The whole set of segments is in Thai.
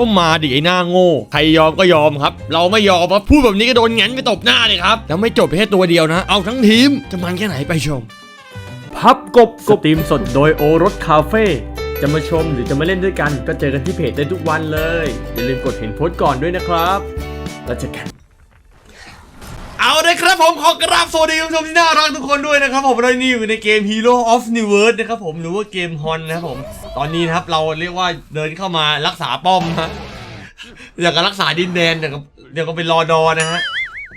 ก็มาดิไอ้หน้าโง่ใครยอมก็ยอมครับ เราไม่ยอมครับพูดแบบนี้ก็โดนแง้นไปตบหน้าเลยครับแล้วไม่จบแค่ตัวเดียวนะ เอาทั้งทีมจะมันแค่ไหนไปชม พับกบสตรีมสดโดยโอรสคาเฟ่จะมาชมหรือจะมาเล่นด้วยกัน ก็เจอกันที่เพจได้ทุกวันเลย อย่าลืมกดเห็นโพสต์ก่อนด้วยนะครับแล้วเจอกัน เอาเลยครับผมขอกราบสวัสดีคุณผู้ชมที่น่ารักทุกคนด้วยนะครับผมเรานี่อยู่ในเกม Hero of New World นะครับผมหรือว่าเกมฮอนนะครับผม ตอนนี้นะครับเราเรียกว่าเดินเข้ามารักษาป้อมฮะอย่างกับรักษาดินแดนอย่างกับเดี๋ยวก็เป็นรอดอนะฮะ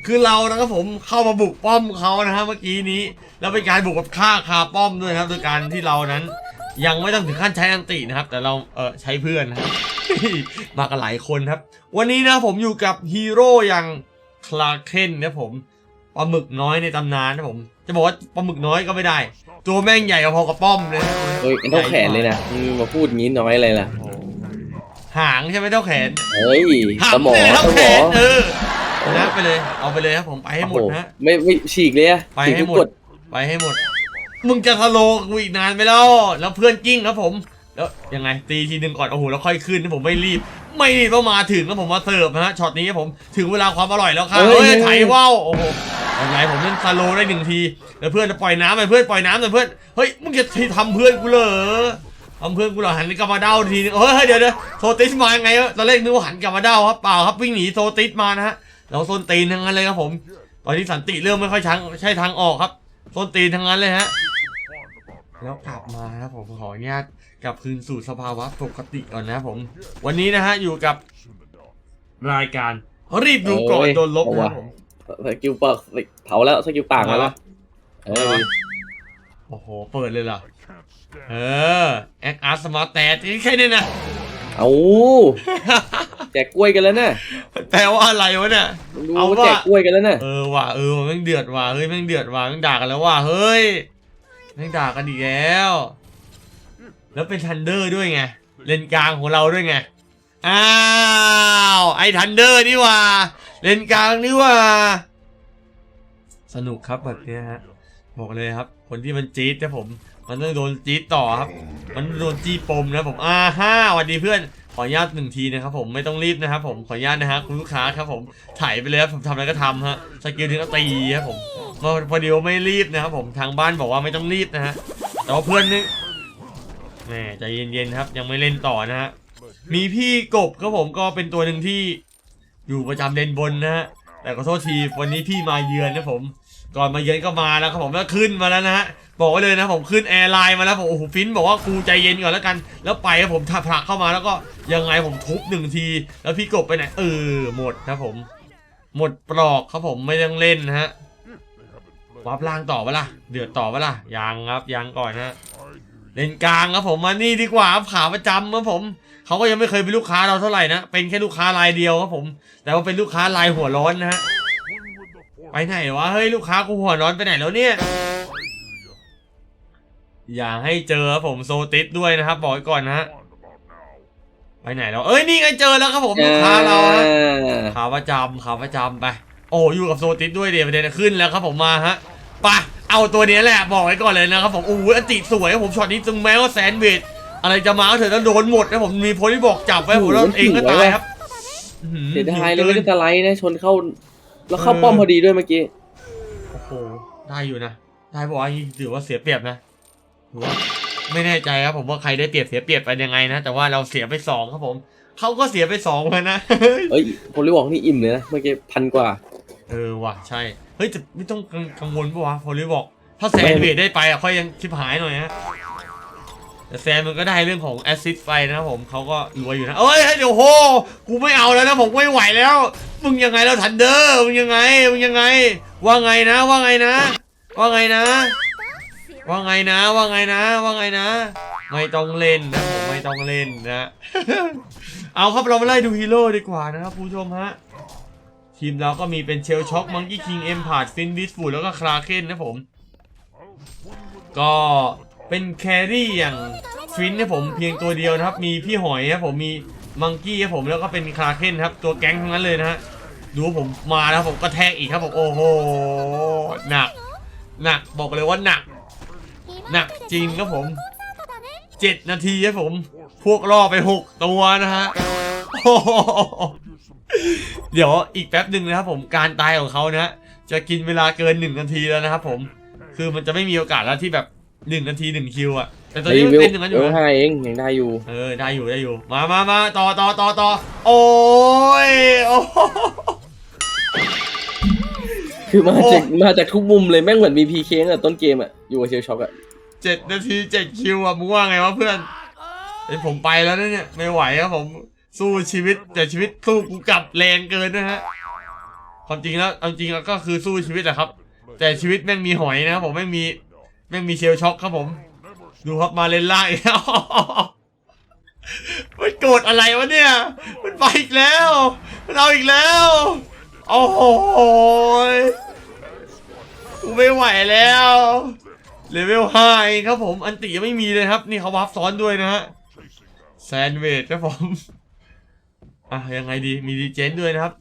คือเรานะครับผมเข้ามาบุกป้อมเขานะฮะเมื่อกี้นี้ แล้วเป็นการบุกแบบฆ่าคาป้อมด้วยครับโดยการที่เรานั้น ยังไม่ต้องถึงขั้นใช้อันตินะครับ แต่เราเออใช้เพื่อนนะครับมากันหลายคนครับ วันนี้นะผมอยู่กับฮีโร่อย่าง คลาเคนนะผมปลาหมึกน้อยในตำนานนะผม จะบอกว่าปลาหมึกน้อยก็ไม่ได้ ตัวแม่งใหญ่พอกับป้อมเลยนะเฮ้ยเท่าแขนเลยนะมึงมาพูดงี้น้อยอะไรล่ะหางใช่ไหมเท่าแขนเฮ้ยหางสมองเนี่ยเท่าสแขมอนงเออนะไปเลยเอาไปเลยครับผมไปให้หมดโอ้โนะไม่ไม่ฉีกเลยอะไปฉีกให้ทุกหมดกฎไปให้หมด มึงจะทะโลกูอีกนานไปแล้วแล้วเพื่อนกิ้งครับผม แล้วยังไงตีทีหนึ่งก่อนโอ้โหแล้วค่อยขึ้นนะผมไม่รีบ ไม่รีบต้องมาถึงแล้วผมมาเสิร์ฟนะฮะช็อตนี้ครับผมถึงเวลาความอร่อยแล้วครับเฮ้ยไถว่าวโอ้โหยังไงผมเล่นสโลได้หนึ่งทีแล้วเพื่อนจะปล่อยน้ำไปเพื่อนปล่อยน้ำแต่เพื่อนเฮ้ยมึงจะทำเพื่อนกูเหรอทำเพื่อนกูเหรอหันกลับมาเด้าทีนึงเฮ้ยเฮ้ยเดี๋ยวเดี๋ยวโซติสมายังไงวะตอนแรกนึกว่าหันกลับมาเด้าครับเปล่าครับวิ่งหนีโซติสมานะฮะเราโซนตีนทั้งนั้นเลยครับผมตอนนี้สันติเริ่มไม่ค่อยชังใช่ทางออกครับต้นตีนทั้งนั้นเลยฮะแล้วกลับมาครับผมขออนุญาต กลับคืนสู่สภาวะปกติก่อนนะครับผม วันนี้นะฮะอยู่กับรายการรีบดูก่อนโดนลบนะครับผมสกิลเปิดเผาแล้วสกิลปากมาแล้วเออโอ้โห เปิดเลยเหรอ เออแอคอาร์สมาร์ตแตนี่แค่นี้นะเอาแจกกล้วยกันแล้วนะแปลว่าอะไรวะเนี่ยมึงดูเอาว่าว่าแจกกล้วยกันแล้วนะเออว่ะเออแม่งเดือดว่ะเฮ้ยแม่งเดือดว่ะแม่งด่ากันแล้วว่ะเฮ้ยแม่งด่ากันอีกแล้ว แล้วเป็นทันเดอร์ด้วยไง เลนกลางของเราด้วยไง อ้าว ไอ้ทันเดอร์นี่ว่ะเลนกลางนี่ว่ะสนุกครับแบบนี้ฮะ บอกเลยครับ คนที่มันจี๊ดนะผม มันต้องโดนจี๊ดต่อครับ มันโดนจี้ปมนะผมอ่าฮ่าสวัสดีเพื่อน ขออนุญาตหนึ่งทีนะครับผม ไม่ต้องรีบนะครับผม ขออนุญาตนะฮะคุณลูกค้าครับผม ถ่ายไปเลยครับผมทำอะไรก็ทำฮะ สกิลถึงก็ตีครับผมมาพอดีว่าไม่รีบนะครับผม ทางบ้านบอกว่าไม่ต้องรีบนะฮะแต่ว่าเพื่อนนี่ แหมใจเย็นๆครับ ยังไม่เล่นต่อนะฮะมีพี่กบครับผมก็เป็นตัวหนึ่งที่อยู่ประจำเลนบนนะฮะแต่ขอโทษทีวันนี้พี่มาเยือนนะผม ก่อนมาเยือนก็มาแล้วครับผมแล้วขึ้นมาแล้วนะฮะบอกไว้เลยนะผมขึ้นแอร์ไลน์มาแล้วผมโอ้โหฟินบอกว่ากูใจเย็นก่อนแล้วกัน แล้วไปครับผมถักผลักเข้ามาแล้วก็ยังไงผมทุบหนึ่งที แล้วพี่กบไปไหนเออหมดครับผม หมดปลอกครับผมไม่ต้องเล่นนะฮะวับล่างต่อปะล่ะเดือดต่อปะล่ะยังครับยังก่อนนะฮะ เล่นกลางครับผมมานี่ดีกว่าครับขาประจำครับผมเขาก็ยังไม่เคยเป็นลูกค้าเราเท่าไหร่นะเป็นแค่ลูกค้ารายเดียวครับผม แต่ว่าเป็นลูกค้ารายหัวร้อนนะฮะไปไหนวะเฮ้ยลูกค้ากูหัวร้อนไปไหนแล้วเนี่ย อย่าให้เจอครับผมโซติสด้วยนะครับบอกไว้ก่อนนะฮะไปไหนแล้วเอ้ยนี่ไงเจอแล้วครับผมลูกค้าเราฮะอ่าขาประจำขาประจำไป โอ้อยู่กับโซติสด้วยเดี๋ยวประเด็นขึ้นแล้วครับผมมาฮะไป เอาตัวนี้แหละบอกไว้ก่อนเลยนะครับผมโอ้ยอันติสวยครับผมช็อตนี้จึงแม้ว่าแซนด์วิชอะไรจะมาก็เถอะแล้วโดนหมดนะผมมีโพลิบอกจับไว้ผมแล้วเองก็ตายครับอื้อหือเสียดายเลยไม่ได้ตะไลนะชนเข้า แล้วเข้าป้อมพอดีด้วยเมื่อกี้โอ้โหได้อยู่นะได้บอกว่าถือว่าเสียเปรียบนะถือว่าไม่แน่ใจครับผมว่าใครได้เปรียบเสียเปรียบไปยังไงนะแต่ว่าเราเสียไปสองครับผมเขาก็เสียไปสองเลยนะเอ้ยโพลิวอกนี่อิ่มเลยนะเมื่อกี้พันกว่า เออว่ะใช่ เฮ้ยแต่ไม่ต้องกังวลปะวะพอลิบอก ถ้าแซนเวทได้ไปอะค่อยยังชิบหายหน่อยฮะแต่แซนมันก็ได้เรื่องของแอซซิดไปนะผมเขาก็รวยอยู่นะเอ้ยเดี๋ยวโหกูไม่เอาแล้วนะผมไม่ไหวแล้ว มึงยังไงแล้วทันเดอร์มึงยังไงมึงยังไง ว่าไงนะ ว่าไงนะ ว่าไงนะ ว่าไงนะ ว่าไงนะ ว่าไงนะ ไม่ต้องเล่นนะผมไม่ต้องเล่นนะ เอาครับเรามาไล่ดูฮีโร่ดีกว่านะครับผู้ชมฮะ ทีมเราก็มีเป็นเชลช็อคมังกี้คิงเอ็มพาร์ดฟินดิสฟูดแล้วก็คราเคนนะผม ก็เป็นแครี่อย่างฟินนะผมเพียงตัวเดียวนะครับ มีพี่หอยครับผมมีมังกี้ครับผมแล้วก็เป็นคราเคนครับ ตัวแก๊งทั้งนั้นเลยนะฮะดูว่าผมมาแล้วผมก็แทกอีกครับผมโอ้โหหนักหนักบอกเลยว่าหนัก หนักจริงครับผมเจ็ดนาทีครับผม พวกล่อไปหกตัวนะฮะโอ้โห เดี๋ยวอีกแป๊บหนึ่งนะครับผมการตายของเขานะจะกินเวลาเกินหนึ่งนาทีแล้วนะครับผม คือมันจะไม่มีโอกาสแล้วที่แบบหนึ่งนาทีหนึ่งคิวอะแต่ตอนนี้มันวิวเป็นอย่างนั้นอยู่เวลนะห้าเองยังได้อยู่ เออได้อยู่ได้อยู่ มามามาต่อต่อต่อต่อโอ้ยโอ้โหคือมาโอ้จากมาจากทุกมุมเลยแม่งเหมือนมีพีเคตั้งแต่ต้นเกมอะอยู่กับเชลช็อกอะเจ็ดนาทีเจ็ดคิวอะมึงว่าไงวะเพื่อนไอยผมไปแล้วนะเนี่ยไม่ไหวครับผม สู้ชีวิตแต่ชีวิตสู้กูกลับแรงเกินนะฮะความจริงแล้วเอาจริงแล้วก็คือสู้ชีวิตแหละครับ แต่ชีวิตแม่งมีหอยนะครับผมแม่งมีแม่งมีเชลช็อกครับผม ดูครับมาเลนล่าอีกแล้วมันโกรธอะไรวะเนี่ย มันไปอีกแล้ว มันเอาอีกแล้ว โอ้โหยกูไม่ไหวแล้วเลเวลห้าครับผม อันติยังไม่มีเลยครับ นี่เขาวับซ้อนด้วยนะฮะแซนเวดครับผม อะยังไงดีมีดีเจนด้วยนะครับ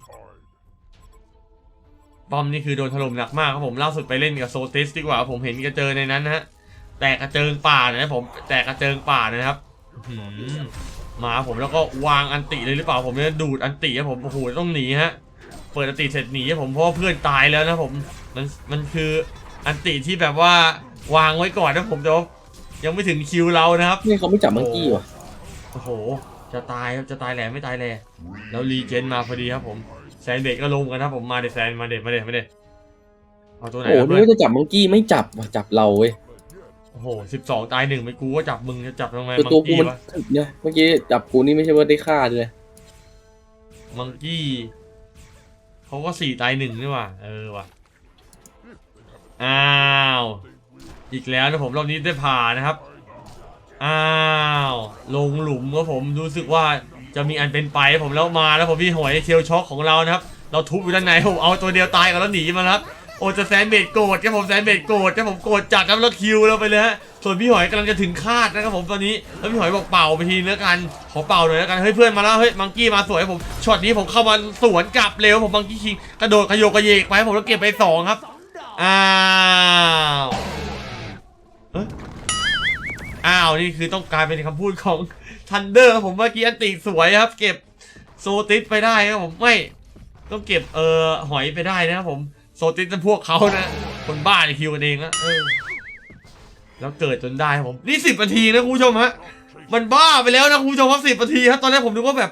ปอมนี่คือโดนถล่มหนักมากครับผมล่าสุดไปเล่นกับโซติสดีกว่าผมเห็นกระเจิงในนั้นนะฮะแตกกระเจิงป่านะผมแตกกระเจิงป่านะครับอื้อหือมาผมแล้วก็วางอันติเลยหรือเปล่าผมเนี่ยดูดอันติครับผมโอ้โหต้องหนีฮะเปิดอันติเสร็จหนีครับผมเพราะว่าเพื่อนตายแล้วนะผมมันมันคืออันติที่แบบว่าวางไว้ก่อนนะผมแต่ว่ายังไม่ถึงคิวเรานะครับนี่เขาไม่จับมังกี้ว่ะโอ้โห จะตายครับจะตายแหล่ไม่ตายแหล่แล้วรีเจนมาพอดีครับผมแซนเบกก็ลงกันนะครับผมมาเดแซนมาเดมาเดมาเดเอาตัวไหนโอ้ครับโหเพื่นี่อนว่าจะจับมังกี้ไม่จับว่ะจับเราเว้ยโอ้โหสิบสองตายหนึ่งไม่กูก็จับมึงจะจับทำไมคือมัตัวงกูกี้มันวะถึกเนี่ยเมื่อกี้จับกูนี่ไม่ใช่ว่าได้ฆ่าเลยมังกี้เขาก็สี่ตายหนึ่งนี่หว่าเออว่ะอ้าวอีกแล้วนะผมรอบนี้ได้ผ่านนะครับ อ้าวลงหลุมครับผมรู้สึกว่าจะมีอันเป็นไปผมแล้วมาแล้วผมพี่หอยเคียวช็อกของเรานะครับ เราทุบอยู่ด้านในผมเอาตัวเดียวตายกันแล้วหนีมาครับโอ้จะแซนเบดโกรธครับผมแซนเบดโกรธครับผมโกรธจัดครับแล้วคิวเราไปเลยฮะส่วนพี่หอยกำลังจะถึงคาดนะครับผมตอนนี้แล้วพี่หอยบอกเป่าไปทีนึงแล้วกันขอเป่าหน่อยแล้วกันเฮ้ยเพื่อนมาแล้วเฮ้ยมังกี้มาสวยผมช็อตนี้ผมเข้ามาสวนกลับเร็วผมมังกี้คิงกระโดดขยโยกขยเยกไปผมแล้วเก็บไปสองครับอ้าวเอ้ย อ้าวนี่คือต้องกลายเป็นคำพูดของทันเดอร์ผมเมื่อกี้อันติสวยครับ เก็บโซติสไปได้ครับผมไม่ต้องเก็บเออหอยไปได้นะครับผมโซติสเป็นพวกเขานะ คนบ้าในคิวกันเองนะเออแล้วเกิดจนได้ครับผมนี่สิบนาทีนะคุณผู้ชมฮะมันบ้าไปแล้วนะคุณผู้ชมครับสิบนาทีครับตอนแรกผมนึกว่าแบบ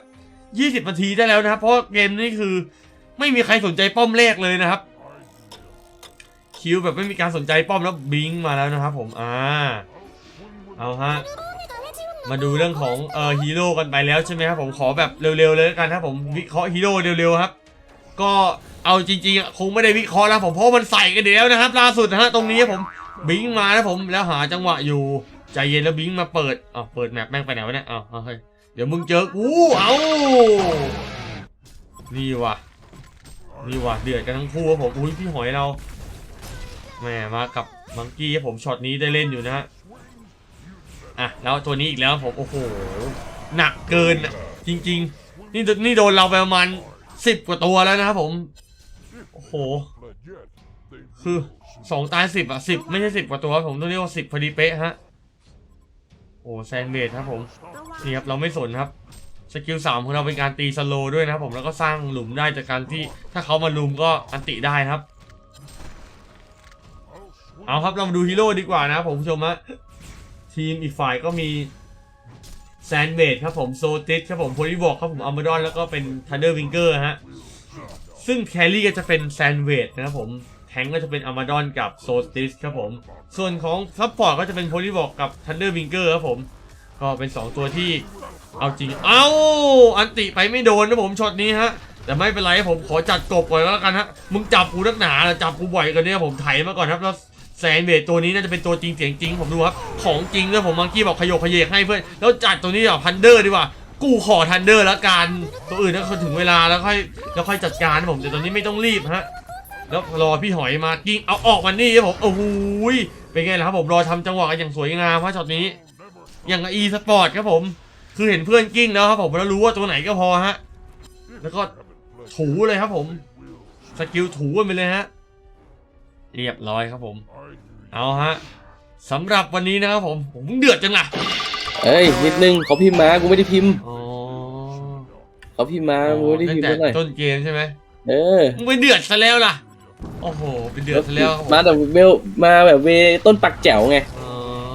ยี่สิบนาทีได้แล้วนะครับ เพราะเกมนี้คือไม่มีใครสนใจป้อมแรกเลยนะครับ คิวแบบไม่มีการสนใจป้อมแล้วบิงมาแล้วนะครับผมอ่า เอาฮะ มาดูเรื่องของเอ่อฮีโร่กันไปแล้วใช่ไหมครับผมขอแบบเร็วๆเลยกันครับผมวิเคราะห์ฮีโร่เร็วๆครับ ก็เอาจริงๆคงไม่ได้วิเคราะห์แล้วผมเพราะมันใส่กันเดียวนะครับ ล่าสุดนะฮะตรงนี้ผมบิงมาแล้วผมแล้วหาจังหวะอยู่ใจเย็นแล้วบิงมาเปิดอ้าเปิดแมปแม่งไปไหนวะเนี่ยอ้าเอาเฮ้ยเดี๋ยวมึงเจอกูเอานี่ว่ะนี่ว่ะเดือดกันทั้งคู่ครับผมอุ้ยพี่หอยเราแหมมากับมังกี้ผมช็อตนี้ได้เล่นอยู่นะฮะ อะแล้วตัวนี้อีกแล้วผมโอ้โหหนักเกินจริง ๆ นี่นี่โดนเราไปประมาณสิบกว่าตัวแล้วนะครับผมโอ้โหคือสองตายสิบอะสิบไม่ใช่สิบกว่าตัวครับผมต้องเรียกว่าสิบพอดีเป๊ะฮะโอ้แซนเบดครับผมนี่ครับเราไม่สนครับสกิลสามของเราเป็นการตีสโลด้วยนะครับผมแล้วก็สร้างหลุมได้จากการที่ถ้าเขามาลุมก็อันติได้ครับเอาครับเรามาดูฮีโร่ดีกว่านะครับผมผู้ชมฮะ ทีมอีกฝ่ายก็มีแซนเบดครับผมโซติสครับผมโพลิบอกครับผมอัลมาดอนแล้วก็เป็นทันเดอร์วิงเกอร์ฮะซึ่งแครี่ก็จะเป็นแซนเวดนะครับผมแทงก็จะเป็นอามาดอนกับโซติสครับผมส่วนของซัพพอร์ตก็จะเป็นโพลิบอกกับทันเดอร์วิงเกอร์ครับผมก็เป็น 2 ตัวที่เอาจริงเอ้าอันติไปไม่โดนนะผมช็อตนี้ฮะแต่ไม่เป็นไรผมขอจัดกบก่อนแล้วกันฮะมึงจับกูนักหนาจับกูบ่อยกันเนี่ยผมไถมาก่อนครับแล้ว แซนเบดตัวนี้น่าจะเป็นตัวจริงเสียงจริงผมดูครับ ของจริงด้วยผมมังกี้บอกขยโยขยเยกให้เพื่อนแล้วจัดตัวนี้แบบทันเดอร์ดีกว่า กูขอทันเดอร์แล้วกันตัวอื่นถ้าถึงเวลาแล้วค่อยแล้วค่อยจัดการนะผมแต่ตอนนี้ไม่ต้องรีบฮะแล้วรอพี่หอยมากิ้งเอาออกมานี่ครับผมโอ้โหเป็นไงล่ะครับผมรอทำจังหวะกันอย่างสวยงามเพราะช็อตนี้อย่างกับ e สปอร์ตครับผม คือเห็นเพื่อนกิ้งแล้วครับผมแล้วรู้ว่าตัวไหนก็พอฮะแล้วก็ถูเลยครับผมสกิลถูกันไปเลยฮะ เรียบร้อยครับผม เอาฮะสำหรับวันนี้นะครับผมผมเพิ่งเดือดจังล่ะเอ้ยนิดนึงเขาพิมพ์มากูไม่ได้พิมพ์อ๋อเขาพี่มามึงไม่ได้ตั้พิงมพ์แต่เท่าไหร่ต้นเกมใช่ไหมเออมึงไปเดือดซะแล้วล่ะโอ้โหไปเดือดซะแล้วครับผมมาแต่เวลมาแบบเวต้นปักแจ๋วไงเอ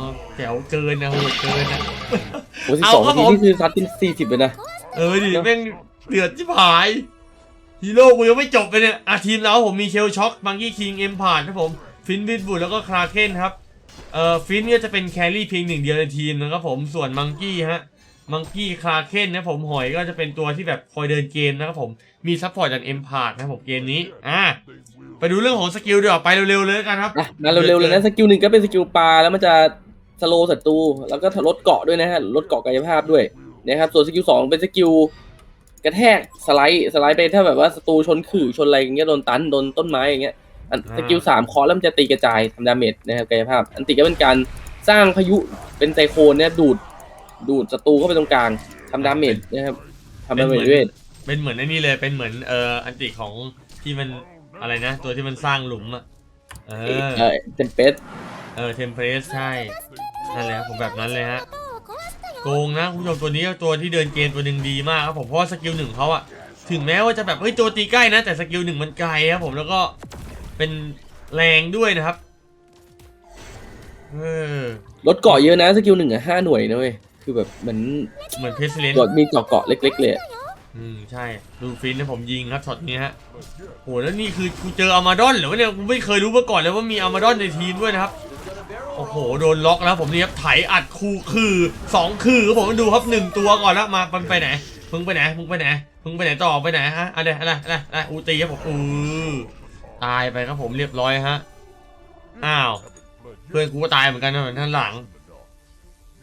อแถวเกินนะโหดเกินนะ โอ้สิบเอาสองครับนาทีผม นี่คือซัดเป็นสี่สิบเลยนะ เออดิแม่งเดือดชิบหาย ฮีโร่กูยังไม่จบเลยเนี่ยอาทีมเราผมมีเคลช็อคบังกี้คิงเอ็มพาร์ครับผม ฟินบิดบูดแล้วก็คราเคนครับ เอ่อฟินเนี่ยจะเป็นแครี่เพียงหนึ่งเดียวในทีมนะครับผมส่วนมังกี้ฮะมังกี้คราเคนนะผมหอยก็จะเป็นตัวที่แบบคอยเดินเกมนะครับผมมีซัพพอร์ตจากเอ็มพาร์นะครับผมเกมนี้อะไปดูเรื่องของสกิลดีกว่าไปเร็วๆเลยแล้วกันครับอะมาเร็วๆเลยนะสกิลหนึ่งก็เป็นสกิลปลาแล้วมันจะสโลว์ศัตรูแล้วก็ลดเกาะด้วยนะฮะลดเกาะกายภาพด้วยนะครับส่วนสกิลสองเป็นสกิล กระแทกสไลด์สไลด์ไปถ้าแบบว่าศัตรูชนขื่อชนอะไรอย่างเงี้ยโดนตันโดนต้นไม้อย่างเงี้ยอันอ่าสกิลสามคอแล้วมันจะตีกระจายทำดาเมจนะครับกายภาพ อันติก็เป็นการสร้างพายุเป็นไซโคลนเนี่ยดูดดูดศัตรูเข้าไปตรงกลางทำดาเมจนะครับทำดาเมจด้วยเป็นเหมือนไอ้นี่เลยเป็นเหมือนเอ่ออันติของที่มันอะไรนะ ตัวที่มันสร้างหลุมอะเออเออเต็มเปสเออเทมเพลสใช่นั่นแหละครับผมแบบนั้นเลยฮะ โกงนะคุณผู้ชมตัวนี้ก็ตัวที่เดินเกมตัวหนึ่งดีมากครับผมเพราะว่าสกิลหนึ่งเขาอะถึงแม้ว่าจะแบบเฮ้ยตัวตีใกล้นะแต่สกิลหนึ่งมันไกลครับผมแล้วก็เป็นแรงด้วยนะครับเออลดเกาะเยอะนะสกิลหนึ่งอะห้าหน่วยนะเว้ยคือแบบเหมือนเหมือนเพสเลน เกาะมีเกาะเกาะเล็ก ๆ เลยอะอืมใช่ดูฟินนะผมยิงครับช็อตนี้ฮะโหแล้วนี่คือกูเจออามาดอนเหรือวะเนี่ยกูไม่เคยรู้มาก่อนเลยว่ามีอามาดอนในทีมด้วยนะครับ โอ้โห โดนล็อกแล้วผมนี่ครับไถอัดคูคือสองคือครับผมดูครับหนึ่งตัวก่อนแล้วมามันไปไหนมึงไปไหนมึงไปไหนมึงไปไหนต่อไปไหนฮะอะไรอะไรอะไรอะไรอูตีครับผมอือตายไปครับผมเรียบร้อยฮะอ้าวเพื่อนกูก็ตายเหมือนกันนะท่านหลัง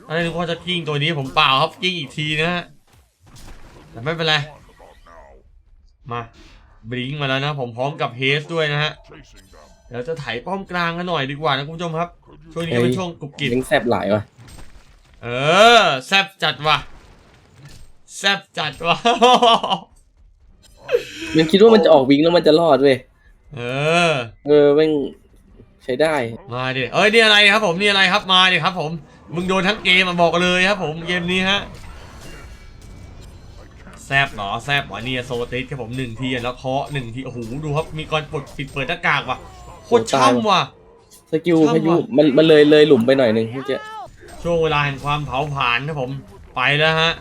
อะไรนึกว่าจะกิ้งตัวนี้ผมเปล่าครับกิ้งอีกทีนะฮะแต่ไม่เป็นไรมาบลิงมาแล้วนะผมพร้อมกับเฮสด้วยนะฮะ เดี๋ยวจะไถป้อมกลางกันหน่อยดีกว่านะคุณผู้ชมครับ ช่วงนี้ก็เป็นช่วงกุบกิบยังแซบหลายว่ะเออแซบจัดว่ะแซบจัดว่ะมันคิดว่ามันจะออกวิงแล้วมันจะรอดเว้ยเออ เออแม่งใช้ได้ มาดิเอ้ยนี่อะไรครับผมนี่อะไรครับมาดิครับ ผม มึงโดนทั้งเกมมาบอกเลยครับ ผมเกมนี้ฮะแซบเหรอแซบเหรอเนี่ยโซติสครับผมหนึ่งทีแล้วเคาะหนึ่งทีโอ้โหดูครับมีการปลดปิดเปิดหน้ากากว่ะ โคตรช่ำว่ะ สกิลช่างพายุว่ะ มันมันเลยเลยหลุมไปหน่อยหนึ่งเมื่อกี้ช่วงเวลาแห่งความเผาผลาญครับผมไปแล้วฮะ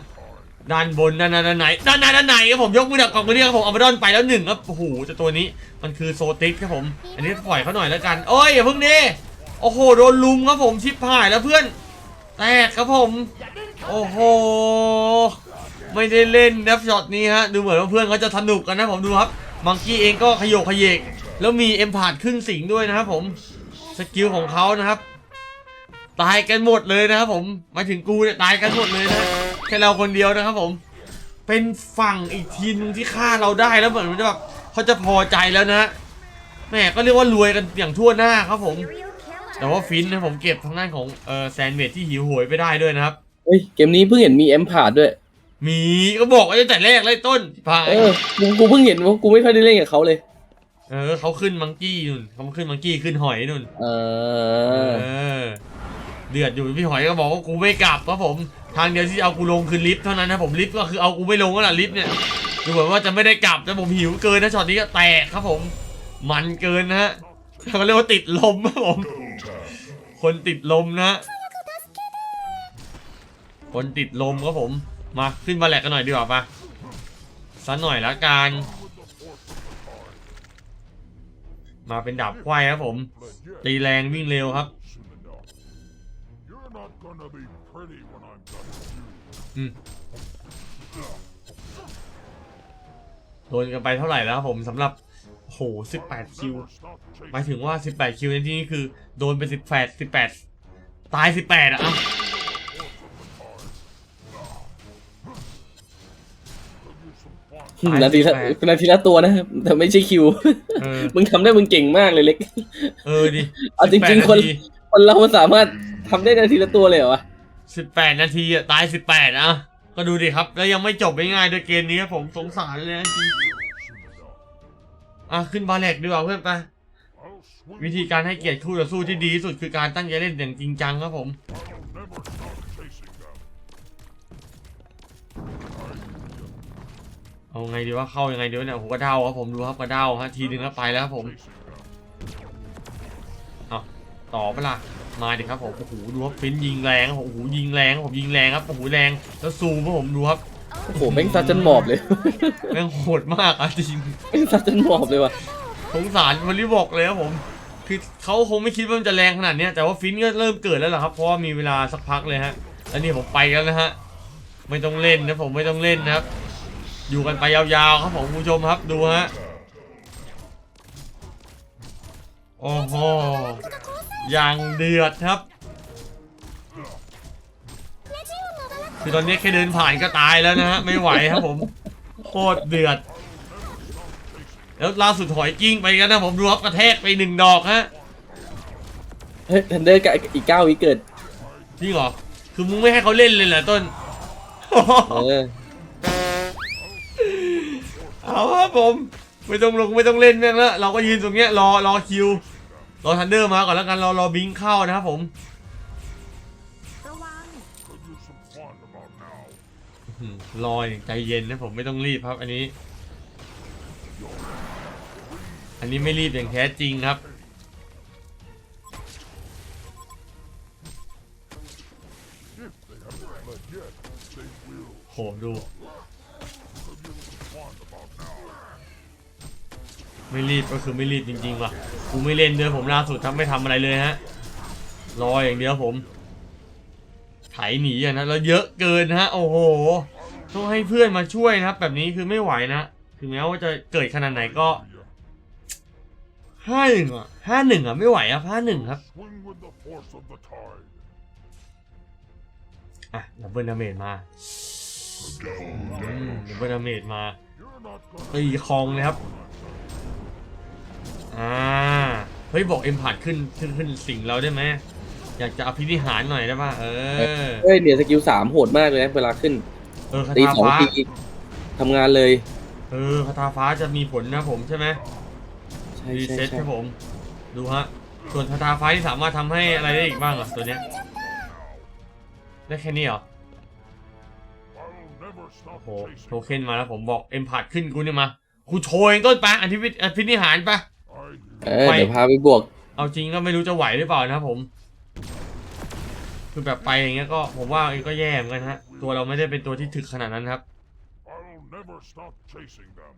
ด้านบนด้านด้านไหนด้านหน้าด้านไหนครับผมยกมือดักกองมือเรียกครับผมเอามาดอนไปแล้วหนึ่งครับโอ้โหแต่ตัวนี้มันคือโซติสครับผม อันนี้ปล่อยเขาหน่อยแล้วกันโอ้ยอย่าเพิ่งดิโอ้โหโดนลุมครับผมชิปหายแล้วเพื่อนแตกครับผม โอ้โหไม่ได้เล่นนะช็อตนี้ฮะดูเหมือนว่าเพื่อนเขาจะสนุกกันนะผมดูครับมังกี้เองก็ขยโยกขยเยก แล้วมีเอ็มพาดขึ้นสิงด้วยนะครับผมสกิลของเขานะครับ ตายกันหมดเลยนะครับผมหมายถึงกูเนี่ยตายกันหมดเลยนะแค่เราคนเดียวนะครับผม เป็นฝั่งอีกทีมนึงที่ฆ่าเราได้แล้วเหมือนมันจะแบบเขาจะพอใจแล้วนะแหม่ก็เรียกว่ารวยกันอย่างทั่วหน้าครับผม แต่ว่าฟินนะผมเก็บทางด้านของเออแซนเวดที่หิวโหยไปได้ด้วยนะครับเฮ้ยเกมนี้เพิ่งเห็นมีเอ็มพาดด้วย มีก็บอกไว้ตั้งแต่แรกเลยต้นพายเออกูกูเพิ่งเห็นว่ากูไม่ค่อยได้เล่นกับเขาเลย เออเขาขึ้นมังกี้นู่นเขาขึ้นมังกี้ขึ้นหอยนู่น เอเออ อ เดือดอยู่พี่หอยก็บอกว่ากูไม่กลับครับผม ทางเดียวที่เอากูลงคือลิฟต์เท่านั้นนะผมลิฟต์ก็คือเอากูไม่ลงก็แหละลิฟต์เนี่ยดูเหมือนว่าจะไม่ได้กลับแต่ผมหิวเกินนะช็อตนี้ก็แตกครับผม มันเกินนะฮะเขาเรียกว่าติดลมครับผม คนติดลมนะฮะคนติดลมครับผม มาขึ้นมาแหลกกันหน่อยดีกว่าปะสักหน่อยละกัน มาเป็นดาบควายครับผม ตีแรงวิ่งเร็วครับ You're not gonna be pretty when I'm done with you. โดนกันไปเท่าไหร่แล้วครับผมสำหรับโห18คิว Stop chasing หมายถึงว่า18คิวในที่นี้คือ โดนไป18 18ตาย18อะอะ นาทีละนาทีละตัวนะครับแต่ไม่ใช่คิวเออมึงทำได้มึงเก่งมากเลยเล็ก เออดิเอาจริงๆ18คนนาทีคนเรามันสามารถทำได้นาทีละตัวเลยเหรอวะ18นาทีอะตาย18อะก็ดูดิครับ แล้วยังไม่จบง่ายๆด้วยเกมนี้ครับผมสงสารเลยนะจริงอะขึ้นบาเล็กดีกว่าเพื่อนไป I'll swing วิธีการให้เกียรติคู่ต่อสู้ที่ดีที่สุดคือการตั้งใจเล่นอย่างจริงจังครับผม เอาไงดีว่าเข้ายังไงดีวะเนี่ยโอ้โหกระเด้าครับผมดูครับกระเด้าฮะทีนึงก็ไปแล้วครับผมเอาต่อเปะล่ามาดิครับผมโอ้โหดูครับฟินยิงแรงครับผมโอ้โหยิงแรงครับผมยิงแรงครับโอ้โหแรงแล้วซูมครับผมดูครับโอ้โหแม่งซัดจนหมอบเลยแม่งโหดมากอะจริงแม่งซัดจนหมอบเลยว่ะสงสารวอลลี่บอกเลยครับผมคือเขาคงไม่คิดว่ามันจะแรงขนาดเนี้ยแต่ว่าฟินก็เริ่มเกิดแล้วล่ะครับเพราะว่ามีเวลาสักพักเลยฮะแล้วนี่ผมไปกันแล้วนะฮะไม่ต้องเล่นนะผมไม่ต้องเล่นนะครับ อยู่กันไปยาวๆครับผมคุณผู้ชมครับดูฮะโอ้โหอย่างเดือดครับ คือตอนนี้แค่เดินผ่านก็ตายแล้วนะฮะไม่ไหวครับผมโคตรเดือด แล้วล่าสุดถอยกิ้งไปกันนะผมดูครับกระแทกไปหนึ่งดอกฮะเฮ้ยทันเดอร์กับอีกเก้าวิเกิดจริงเหรอ คือมึงไม่ให้เขาเล่นเลยเหรอต้น เออ เอาครับผม ไม่ต้องลงไม่ต้องเล่นแม่งแล้วเราก็ยืนตรงเนี้ยรอรอคิว รอทันเดอร์มาก่อนแล้วกันรอรอบิงเข้านะครับผม Could use some fun about now. อืมรออย่างใจเย็นนะผมไม่ต้องรีบครับอันนี้ อันนี้ไม่รีบอย่างแท้จริงครับโหดู ไม่รีบก็คือไม่รีบจริงๆว่ะกูไม่เล่นด้วยผมล่าสุดครับไม่ทำอะไรเลยฮะรออย่างเดียวผมไถหนีอะนะแล้วเยอะเกินฮะโอ้โหต้องให้เพื่อนมาช่วยนะครับ แบบนี้คือไม่ไหวนะถึงแม้ว่าจะเกิดขนาดไหนก็ห้าหนึ่งอะห้าหนึ่งอะไม่ไหวอะห้าหนึ่งครับอะดับเบิลดาเมจมาดับเบิลดาเมจมาตีคองเลยครับ อ่า เฮ้ยบอกเอ็มผ่านขึ้นขึ้นขึ้นสิ่งเราได้ไหมอยากจะอภินิหารหน่อยได้ป่ะ เออ เฮ้ยเนี่ยสกิลสามโหดมากเลยนะเวลาขึ้นเออคาตีถาสองฟ้า ทีทำงานเลย เออคาถาฟ้าจะมีผลนะผมใช่ไหมใช่รีใช่เซ็ตใช่ครับผม ดูฮะ ส่วนคาถาฟ้าที่สามารถทำให้อะไรได้อีกบ้างอะตัวเนี้ย ได้แค่นี้เหรอ I'll never stop โอ้โห chasing. โทเค็นมาแล้วผมบอกเอ็มผ่านขึ้นกูเนี่ยมา กูโชยต้นปะอภิวิอภินิหารปะ I เออเดี๋ยวพาไปบวก เอาจริงก็ไม่รู้จะไหวหรือเปล่านะครับผม คือแบบไปอย่างเงี้ยก็ผมว่าก็แย่เหมือนกันฮะ ตัวเราไม่ได้เป็นตัวที่ถึกขนาดนั้นครับ I'll never stop chasing them.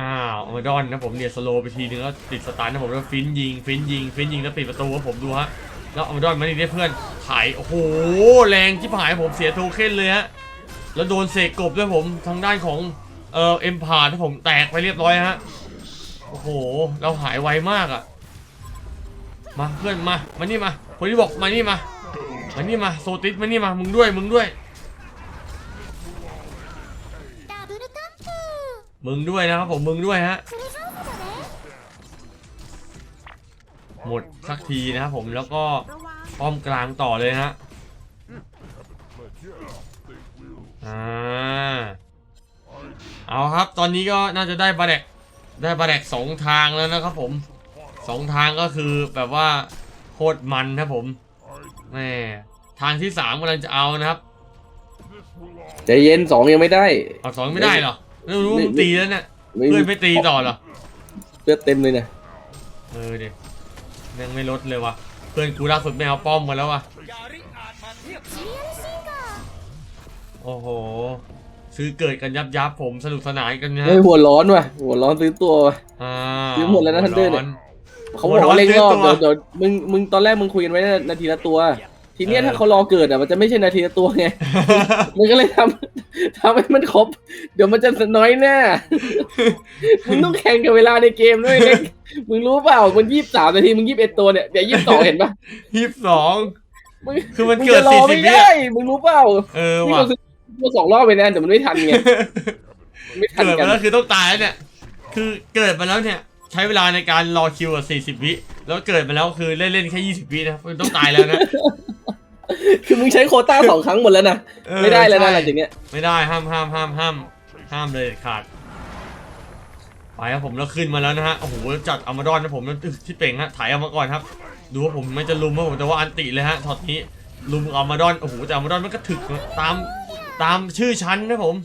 อ้าวอมาดอนนะผมเนี่ยสโลว์ไปทีนึงแล้วติดสตาร์ทนะผมแล้วฟินยิง ฟินยิง ฟินยิงแล้วปิดประตูครับผมดูฮะ แล้วอมาดอนมาดีได้เพื่อนถ่ายโอ้โหแรงที่ผายผมเสียโทเค็นเลยฮะ แล้วโดนเสกกบด้วยผมทางด้านของเอ่อเอ็มพาที่ผมแตกไปเรียบร้อยฮะโโอ้โห เราหายไวมากอะมาเพื่อนมา มานี่มา คนที่บอกมานี่มา มานี่มา โซติสมานี่มา มึงด้วย มึงด้วย มึงด้วยนะครับผมมึงด้วยฮะ หมดสักทีนะครับผมแล้วก็ป้อมกลางต่อเลยฮะ อ่า เอาครับ ตอนนี้ก็น่าจะได้บาเด็ก ได้ปลาแดกสองทางแล้วนะครับผมสองทางก็คือแบบว่าโคตรมันครับผมแม่ทางที่สามกำลังจะเอานะครับจะเย็นสองยังไม่ได้เอาสองไม่ได้เหรอไม่รู้มึงตีแล้วเนี่ยเพื่อนไม่ตีต่อเหรอเลือเต็มเลยเนี่ยเออเด็กยังไม่ลดเลยวะเพื่อนกูล่าสุดไม่เอาป้อมมาแล้ววะโอ้โห ซื้อเกิดกันยับยับผมสนุกสนานกันนะเฮ้ยหัวร้อนว่ะหัวร้อนซื้อตัวว่ะอ่าซื้อหมดแล้วนะ Thunder เนี่ยร้เขาบอกว่าเร่งรอบหัวร้เดี๋อยนวเดี๋ยวมึงมึงตอนแรกมึงคุยกันไว้นาทีละตัว ทีเนี้ยเออถ้าเขารอเกิดอะมันจะไม่ใช่นาทีละตัวไงมึงก็เลยทำทำให้มันครบ เดี๋ยวมันจะน้อยหน้ามึงต้องแข่งกับเวลาในเกมด้วยเล็กมึงรู้เปล่ามันยี่สิบสามนาทีมึงยี่สิบเอ็ดตัวเนี่ยเดี๋ยวยี่สิบสองเห็นปะยี่สิบสองมึงคือมันมึงเกิดจะรอสี่สิไม่บวิได้อะมึงรู้เปล่าเออนี่ว่ะเราซื้อ ตัวสองรอบไปนะแต่มันไม่ทันไงมันไม่ทันเกิดกัมานแล้วคือต้องตายแล้วเนี่ย คือเกิดมาแล้วเนี่ย ใช้เวลาในการรอคิวอะสี่สิบวิ แล้วเกิดมาแล้วคือเล่นเล่นๆแค่ยี่สิบวินะครับคือต้องตายแล้วนะ คือมึงใช้โควต้าสองครั้งหมดแล้วนะเออไม่ได้แล้วนะใช่ หลังจากเนี้ยไม่ได้ห้ามห้ามห้ามห้ามห้ามเลยเด็ดขาดไปครับผมแล้วขึ้นมาแล้วนะฮะโอ้โหจัดอามาดอนนะผมแล้วที่เป่งฮะถ่ายเอามาก่อนครับ ดูว่าผมไม่จะลุมว่าผมแต่ว่าอันติเลยฮะช็อตนี้ลุมอามาดอนโอ้โหแต่อามาดอนมันก็ถึกตาม ตามชื่อชั้นนะผม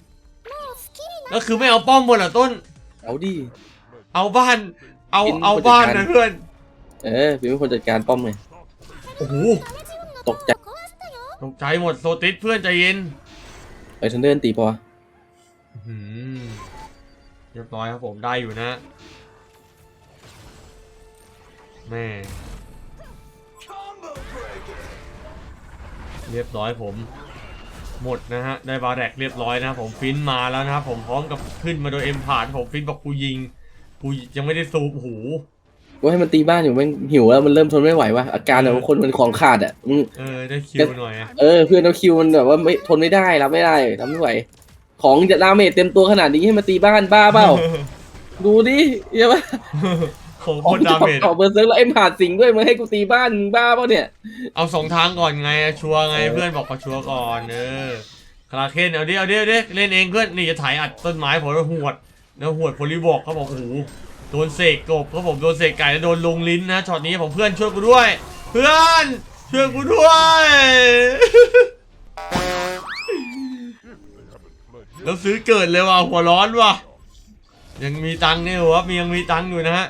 แล้วคือไม่เอาป้อมบนเหรอต้น เอาดีเอาบ้าน เอาเอาบ้านนะเพื่อน เออพี่เป็นคนจัดการป้อมไงโอ้โหตกใจตกใจหมดโซติสเพื่อนใจเย็นไปทันเดอร์ตีพอเรียบร้อยครับผมได้อยู่นะแม่เรียบร้อยผม หมดนะฮะได้บาแรกเรียบร้อยนะครับผมฟินมาแล้วนะครับผมพร้อมกับขึ้นมาโดยเอ็มผ่านผมฟินบอกกูยิงกูยังไม่ได้ซูมหูกูให้มันตีบ้านอยู่แม่งหิวแล้วมันเริ่มทนไม่ไหววะอาการแบบว่าคนมันของขาดอะมึงเออได้คิวหน่อยอะเออเพื่อนเอาคิวมันแบบว่าไม่ทนไม่ได้รับไม่ได้ทำไม่ไหว ของจะดาเมจเต็มตัวขนาดนี้ให้มาตีบ้านบ้าเปล่าดูดิใช่ปะขอ งขคองนจะดาเมจออกเบอร์เซิร์ฟแล้วเอ็มผ่านสิงด้วยมึงให้กูตีบ้านมึงบ้าเปล่าเนี่ย เอาสองทางก่อนไงชัวร์ไงเออเพื่อนบอกก็ชัวร์ก่อนเออคาราเคนเอาดิเอาดิเอาดิเล่นเองเพื่อนนี่จะถ่ายอัดต้นไม้ผมแล้วหวดแล้วหวดโพลิบอกเขาบอกโอ้โหโดนเสกกบเขาผมโดนเสกไก่แล้วโดนลงลิ้นนะช็อตนี้ผมเพื่อนช่วยกูด้วย เพื่อนช่วยกูด้วยแล้วซื้อเกิดเลยว่ะหัวร้อนว่ะยังมีตังค์เนี่ยหัวมียังมีตังค์อยู่นะฮะ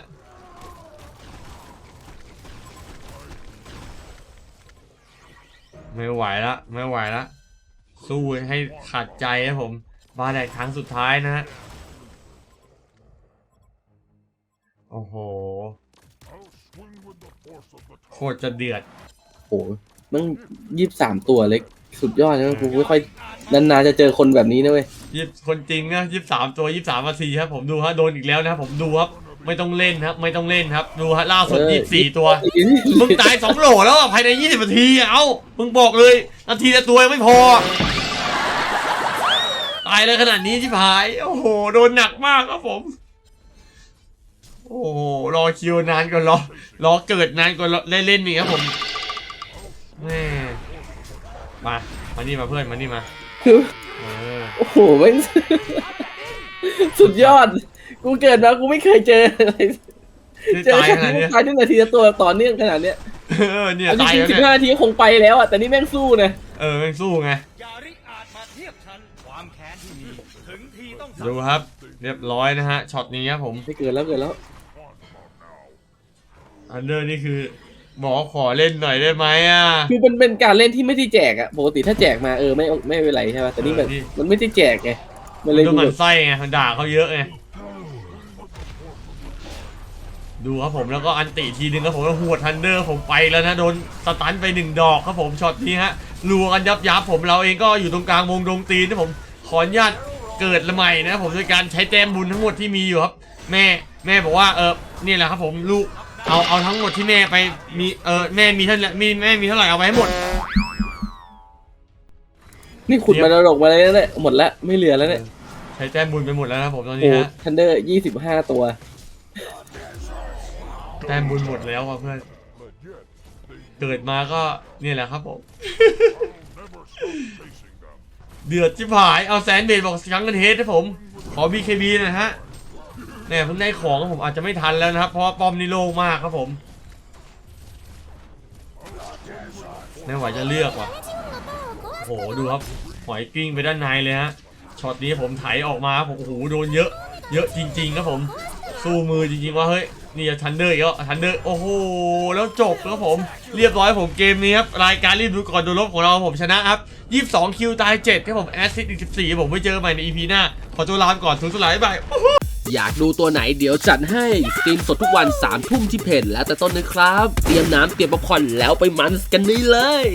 ไม่ไหวละไม่ไหวละสู้ให้ขาดใจนะผมมาแดกครั้งสุดท้ายนะฮะโอ้โห I'll swing with the force of the โคตรจะเดือดโอ้โหมึงยี่สิบสามตัวเล็กสุดยอดนะกูไม่ค่อยนานๆจะเจอคนแบบนี้นะเว้ยยิบคนจริงนะยี่สามตัวยี่สามนาทีครับผมดูฮะโดนอีกแล้วนะครับผมดูครับ ไม่ต้องเล่นครับ ไม่ต้องเล่นครับ ดูฮะล่าสุดเออ ยี่สี่ตัว มึงตายสองโหลแล้วอะภายในยี่สิบนาทีอะเอ้า มึงบอกเลย นาทีละตัวยังไม่พอ ตายเลยขนาดนี้ที่ผาย โอ้โห โดนหนักมากครับผม โอ้โห รอคิวนานกว่ารอรอเกิดนานกว่าเล่นเล่นๆอีกครับผมแม่มา มานี่มาเพื่อน มานี่มา คือเออ โอ้โหแม่ง สุดยอด กูเกิดมากูไม่เคยเจออะไรนี่เจอตายแค่ขนาดเนี้ยตายทุกนาทีละตัวต่อเนื่องขนาดเนี้ยเออเนี่ยเอาจตายริงแล้วๆสิบเนี่ยห้านาทีก็คงไปแล้วอะแต่นี่แม่งสู้นะเออแม่งสู้ไง อย่าริอาจมาเทียบฉันความแค้นที่มี ถึงทีต้องดูครับ เรียบร้อยนะฮะช็อตนี้ครับผมไม่เกิดแล้วเกิดแล้วอันเดอร์นี่คือหมอขอเล่นหน่อยได้ไหมอะ คือมันเป็นการเล่นที่ไม่ได้แจกอะปกติถ้าแจกมาเออไม่ไม่เป็นไรใช่ป่ะแต่นี่มันเออนี่ มันไม่ได้แจกไงมันเลยก็ดูหมัแบนบไส้ไงมันด่าเขาเยอะไง ดูครับผมแล้วก็อันติทีนึงครับผมแล้วหัวทันเดอร์ผมไปแล้วนะโดนสตันไปหนึ่งดอกครับผมช็อตนี้ฮะรัวกันยับยับผมเราเองก็อยู่ตรงกลางวงดงตีนนะผมขออนุญาตเกิดละใหม่นะผมโดยการใช้แต้มบุญทั้งหมดที่มีอยู่ครับ แม่แม่บอกว่าเออนี่แหละครับผมลูกเอาเอาทั้งหมดที่แม่ไปมีเออแม่มีเท่าไหร่มีแม่มีเท่าไหร่เอาไปให้หมด นี่ขุดมาระดกมาเลยนะเนี่ยหมดละไม่เหลือแล้วเนี่ยใช้แต้มบุญไปหมดแล้วนะครับผมตอนโอ้นี้ฮะทันเดอร์ยี่สิบห้าตัว แต้มบุญหมดแล้วครับเพื่อน เกิดมาก็เนี่ยแหละครับผม never stop chasing them. เดือดจิบหายเอาแซนเบดบอกครั้งกันเฮดให้ผม ขอ BKB หนะฮะเนี่ยเพิ่งได้ของครับผมอาจจะไม่ทันแล้วนะครับ เพราะว่าป้อมนี่โล่งมากครับผมไม่ไหวจะเลือกว่ะโอ้โหดูครับหอยกิ้งไปด้านในเลยฮะช็อตนี้ผมไถออกมาผมโอ้โหโดนเยอะ เยอะจริง ๆ ครับผม สู้มือจริงๆว่าเฮ้ย นี่ทันเดอร์อีกแล้วทันเดอร์โอ้โหแล้วจบครับผมเรียบร้อยผมเกมนี้ครับรายการรีบดูก่อนดูลบของเราผมชนะครับ22 คิวตาย7ครับผมแอสซิสต์อีก14ผมไว้เจอใหม่ใน EP หน้า ขอตัวลาไปก่อนทุกสลายบายอยากดูตัวไหนเดี๋ยวจัดให้สตรีมสดทุกวัน3ามทุ่มที่เพจแล้วแต่ต้นนะครับ เตรียมน้ำเตรียมป๊อปคอร์นแล้วไปมันกันนี่เลย